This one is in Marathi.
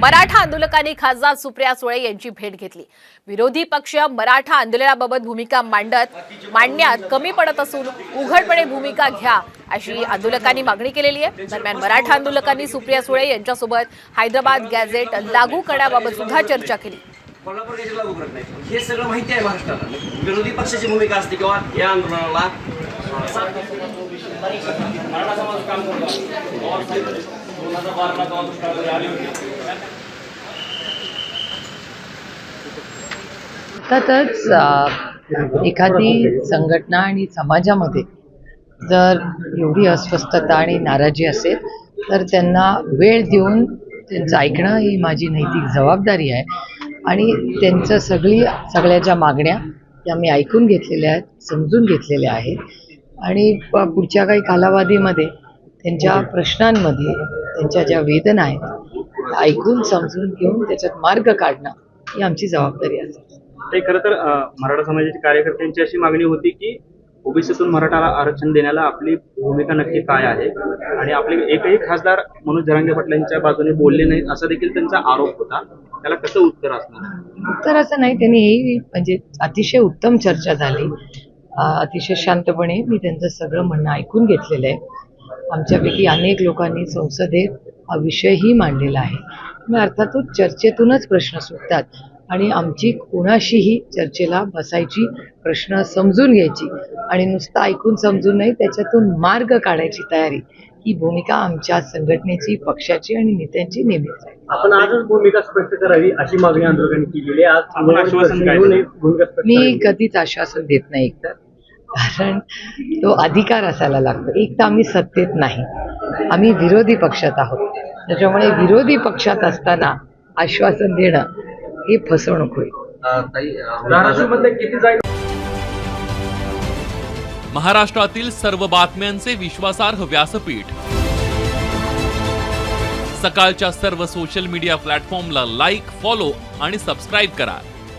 मराठा आंदोलकांनी खासदार सुप्रिया सुळे यांची भेट घेतली. विरोधी पक्ष मराठा आंदोलनाबाबत भूमिका मांडत मांडण्यात कमी पडत असून उघडपणे भूमिका घ्या अशी आंदोलकांनी मागणी केलेली आहे. दरम्यान मराठा आंदोलकांनी सुप्रिया सुळे यांच्यासोबत हैदराबाद गॅझेट लागू करण्याबाबत सुद्धा चर्चा केली. कोल्हापूर लागू करत नाही हे सगळं माहिती आहे महाराष्ट्राला. विरोधी पक्षाची भूमिका असते किंवा या आंदोलनाला मराठा दोन हजार बाराला गावात आली होती. अर्थातच एखादी संघटना आणि समाजामध्ये जर एवढी अस्वस्थता आणि नाराजी असेल तर त्यांना वेळ देऊन त्यांचं ऐकणं ही माझी नैतिक जबाबदारी आहे. आणि त्यांचं सगळी सगळ्या ज्या मागण्या त्या मी ऐकून घेतलेल्या आहेत समजून घेतलेल्या आहेत. आणि पुढच्या काही कालावधीमध्ये त्यांच्या प्रश्नांमध्ये त्यांच्या ज्या वेदना आहेत ऐकून समजून घेऊन त्याच्यात मार्ग काढणं ही आमची जबाबदारी असेल ते खरं तर मराठा समाजाच्या कार्यकर्त्यांची अशी मागणी होती की ओबीसीतून मराठाला आरक्षण देण्याला आपली भूमिका नक्की काय आहे? आणि आपले एकही खासदार मनोज जरांगे पाटलांच्या बाजूने बोलले नाहीत असा देखील त्यांचा आरोप होता. त्याला कसं उत्तर असणार? तर असं नाही त्यांनी ही म्हणजे अतिशय उत्तम चर्चा झाली. अतिशय शांतपणे मी त्यांचं सगळं म्हणणं ऐकून घेतलेलं आहे. आमच्यापैकी अनेक लोकांनी संसदेत हा विषयही मांडलेला आहे. मग अर्थातच चर्चेतूनच प्रश्न सुटतात आणि आमची कोणाशीही चर्चेला बसायची प्रश्न समजून घ्यायची आणि नुसतं ऐकून समजून नाही त्याच्यातून मार्ग काढायची तयारी ही भूमिका आमच्या संघटनेची पक्षाची आणि नेत्यांची नेहमीच आहे. आपण आजच भूमिका स्पष्ट करावी अशी मागणी आंदोलकांनी केलेली आहे. आज मी. कधीच आश्वासन देत नाही एकतर. कारण तो अधिकार असायला लागतो. एक तर आम्ही सत्तेत नाही. आम्ही विरोधी पक्षात आहोत. त्याच्यामुळे विरोधी पक्षात असताना आश्वासन देणं ही फसवणूक होईल. महाराष्ट्रातील सर्व बातम्यांचे विश्वासार्ह व्यासपीठ. सकाळच्या सर्व सोशल मीडिया प्लॅटफॉर्मला लाईक फॉलो आणि सबस्क्राईब करा.